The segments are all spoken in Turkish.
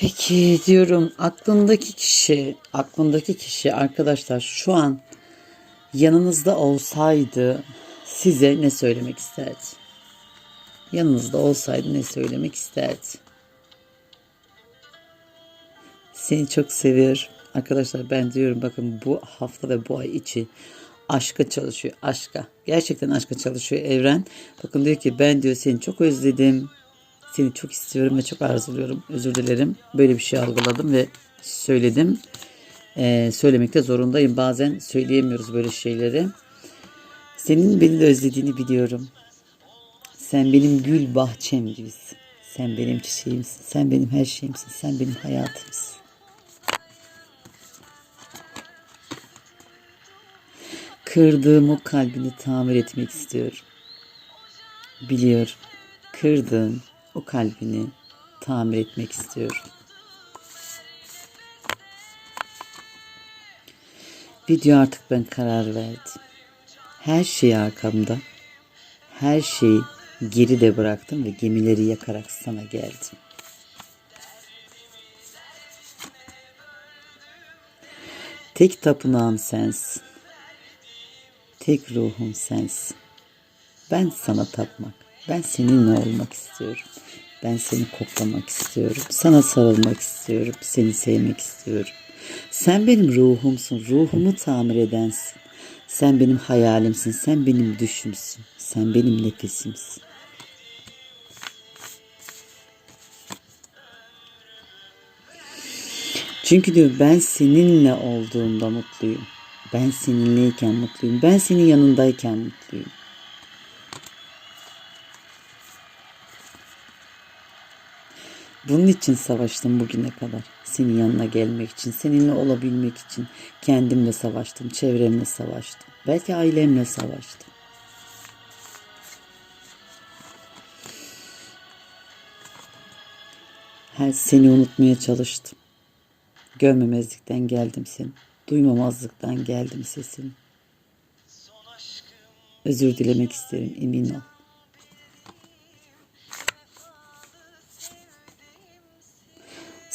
Peki diyorum aklındaki kişi, aklındaki kişi arkadaşlar şu an yanınızda olsaydı size ne söylemek isterdi? Yanınızda olsaydı ne söylemek isterdi? Seni çok seviyorum. Arkadaşlar ben diyorum bakın bu hafta ve bu ay içi aşka çalışıyor. Aşka. Gerçekten aşka çalışıyor evren. Bakın diyor ki ben diyor seni çok özledim. Seni çok istiyorum ve çok arzuluyorum. Özür dilerim. Böyle bir şey algıladım ve söyledim. Ee, söylemekte zorundayım. Bazen söyleyemiyoruz böyle şeyleri. Senin beni de özlediğini biliyorum. Sen benim gül bahçem gibisin. Sen benim çiçeğimsin. Sen benim her şeyimsin. Sen benim hayatımsın. Kırdığım o kalbini tamir etmek istiyorum. Biliyorum. Kırdığım o kalbini tamir etmek istiyorum. Video artık ben karar verdim. Her şeyi arkamda. Her şeyi geride bıraktım ve gemileri yakarak sana geldim. Tek tapınağım sensin. Tek ruhum sensin. Ben sana tapmak, ben seninle olmak istiyorum. Ben seni koklamak istiyorum. Sana sarılmak istiyorum. Seni sevmek istiyorum. Sen benim ruhumsun. Ruhumu tamir edensin. Sen benim hayalimsin. Sen benim düşümsün. Sen benim nefesimsin. Çünkü diyor ben seninle olduğumda mutluyum. Ben seninleyken mutluyum. Ben senin yanındayken mutluyum. Bunun için savaştım bugüne kadar. Senin yanına gelmek için, seninle olabilmek için kendimle savaştım, çevremle savaştım. Belki ailemle savaştım. Her seni unutmaya çalıştım. Görmemezlikten geldim seni. Duymamazlıktan geldim sesini. Özür dilemek isterim emin ol.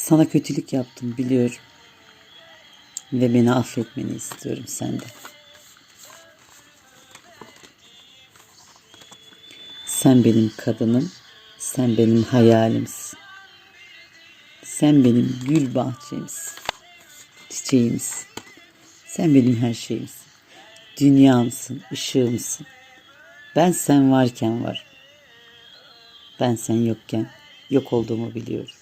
Sana kötülük yaptım biliyorum. Ve beni affetmeni istiyorum senden. Sen benim kadınım, sen benim hayalimsin. Sen benim gül bahçemsin, çiçeğimsin. Sen benim her şeyimsin. Dünyamsın, ışığımsın. Ben sen varken var. Ben sen yokken yok olduğumu biliyorum.